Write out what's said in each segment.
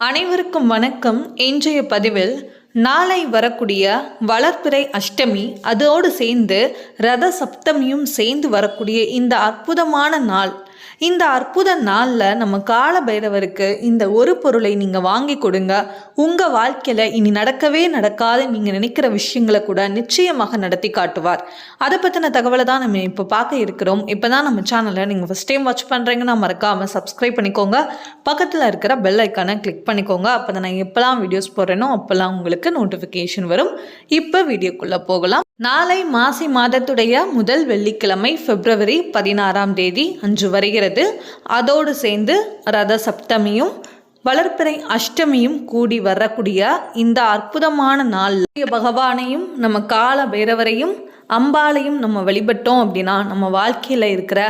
அனைவருக்கும் வணக்கம். இன்றைய பதிவில் நாளை வரக்கூடிய வளர்ப்பிறை அஷ்டமி அதோடு சேர்ந்து ரத சப்தமியும் சேர்ந்து வரக்கூடிய இந்த அற்புதமான நாள். இந்த அற்புத நாளில் நம்ம கால பைரவருக்கு இந்த ஒரு பொருளை நீங்கள் வாங்கி கொடுங்க. உங்கள் வாழ்க்கையில் இனி நடக்கவே நடக்காது. நீங்கள் நினைக்கிற விஷயங்களை கூட நிச்சயமாக நடத்தி காட்டுவார். அதை பற்றின தகவலை தான் நம்ம இப்போ பார்க்க இருக்கிறோம். இப்போ தான் நம்ம சேனலை நீங்கள் ஃபஸ்ட் டைம் வாட்ச் பண்ணுறீங்கன்னா மறக்காமல் சப்ஸ்கிரைப் பண்ணிக்கோங்க. பக்கத்தில் இருக்கிற பெல் ஐக்கானை கிளிக் பண்ணிக்கோங்க. அப்போ தான் நான் எப்போல்லாம் வீடியோஸ் போடுறேனோ அப்போல்லாம் உங்களுக்கு நோட்டிஃபிகேஷன் வரும். இப்போ வீடியோக்குள்ளே போகலாம். நாளை மாசி மாதத்துடைய முதல் வெள்ளிக்கிழமை பிப்ரவரி பதினாறாம் தேதி அன்று வருகிறது. அதோடு சேர்ந்து ரத சப்தமியும் வளர்ப்பிறை அஷ்டமியும் கூடி வரக்கூடிய இந்த அற்புதமான நாள். பகவானையும் நம்ம கால பைரவரையும் அம்பாளையும் நம்ம வழிபட்டோம் அப்படின்னா நம்ம வாழ்க்கையில் இருக்கிற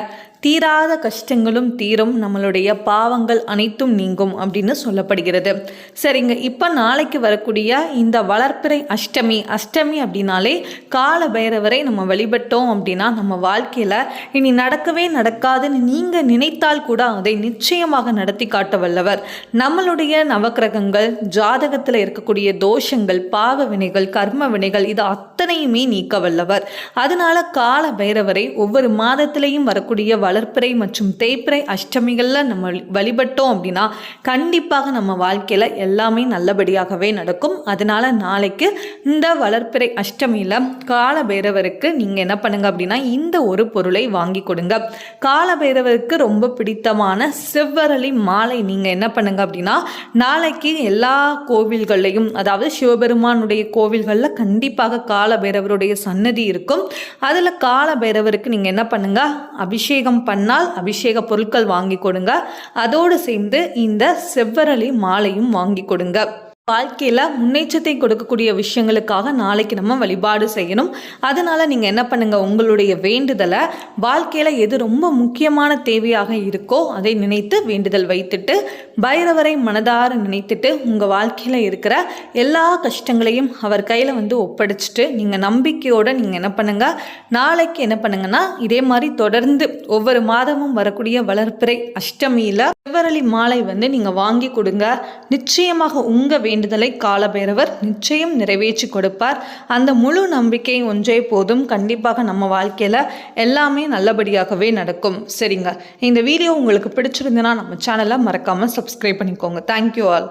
தீராத கஷ்டங்களும் தீரும். நம்மளுடைய பாவங்கள் அனைத்தும் நீங்கும் அப்படின்னு சொல்லப்படுகிறது. சரிங்க இப்போ நாளைக்கு வரக்கூடிய இந்த வளர்ப்பிறை அஷ்டமி அஷ்டமி அப்படின்னாலே கால பைரவரை நம்ம வழிபட்டோம் அப்படின்னா நம்ம வாழ்க்கையில் இனி நடக்கவே நடக்காதுன்னு நீங்கள் நினைத்தால் கூட அதை நிச்சயமாக நடத்தி காட்ட வல்லவர். நம்மளுடைய நவக்கிரகங்கள் ஜாதகத்தில் இருக்கக்கூடிய தோஷங்கள் பாவ வினைகள் கர்ம வினைகள் இது அத்தனையுமே நீக்க வல்லவர். அதனால கால பைரவரை ஒவ்வொரு மாதத்திலையும் வரக்கூடிய வளர்ப்பிறை மற்றும் தேய்ப்பிறை அஷ்டமிகளில் நம்ம வழிபட்டோம் அப்படின்னா கண்டிப்பாக நம்ம வாழ்க்கையில் எல்லாமே நல்லபடியாகவே நடக்கும். அதனால் நாளைக்கு இந்த வளர்ப்பிறை அஷ்டமியில் காலபைரவருக்கு நீங்கள் என்ன பண்ணுங்க அப்படின்னா இந்த ஒரு பொருளை வாங்கி கொடுங்க. காலபைரவருக்கு ரொம்ப பிடித்தமான செவ்வரளி மாலை நீங்கள் என்ன பண்ணுங்க அப்படின்னா நாளைக்கு எல்லா கோவில்கள்லையும் அதாவது சிவபெருமானுடைய கோவில்களில் கண்டிப்பாக காலபைரவருடைய சன்னதி இருக்கும். அதில் காலபைரவருக்கு நீங்கள் என்ன பண்ணுங்க? அபிஷேகம் பண்ணால் அபிஷேக பொருட்கள் வாங்கி கொடுங்க. அதோடு சேர்ந்து இந்த செவ்வரளி மாலையும் வாங்கி கொடுங்க. வாழ்க்கையில் முன்னேற்றத்தை கொடுக்கக்கூடிய விஷயங்களுக்காக நாளைக்கு நம்ம வழிபாடு செய்யணும். அதனால் நீங்கள் என்ன பண்ணுங்கள் உங்களுடைய வேண்டுதலை வாழ்க்கையில் எது ரொம்ப முக்கியமான தேவையாக இருக்கோ அதை நினைத்து வேண்டுதல் வைத்துட்டு பைரவரை மனதார நினைத்துட்டு உங்கள் வாழ்க்கையில் இருக்கிற எல்லா கஷ்டங்களையும் அவர் கையில் வந்து ஒப்படைச்சிட்டு நீங்கள் நம்பிக்கையோடு நீங்கள் என்ன பண்ணுங்கள் நாளைக்கு என்ன பண்ணுங்கன்னா இதே மாதிரி தொடர்ந்து ஒவ்வொரு மாதமும் வரக்கூடிய வளர்ப்பிறை அஷ்டமியில் செவ்வரளி மாலை வந்து நீங்கள் வாங்கி கொடுங்க. நிச்சயமாக உங்கள் வேண்டுதலை காலபைரவர் நிச்சயம் நிறைவேற்றி கொடுப்பார். அந்த முழு நம்பிக்கை ஒன்றே போதும். கண்டிப்பாக நம்ம வாழ்க்கையில் எல்லாமே நல்லபடியாகவே நடக்கும். சரிங்க. இந்த வீடியோ உங்களுக்கு பிடிச்சிருந்ததுன்னா நம்ம சேனலை மறக்காமல் சப்ஸ்கிரைப் பண்ணிக்கோங்க. Thank you all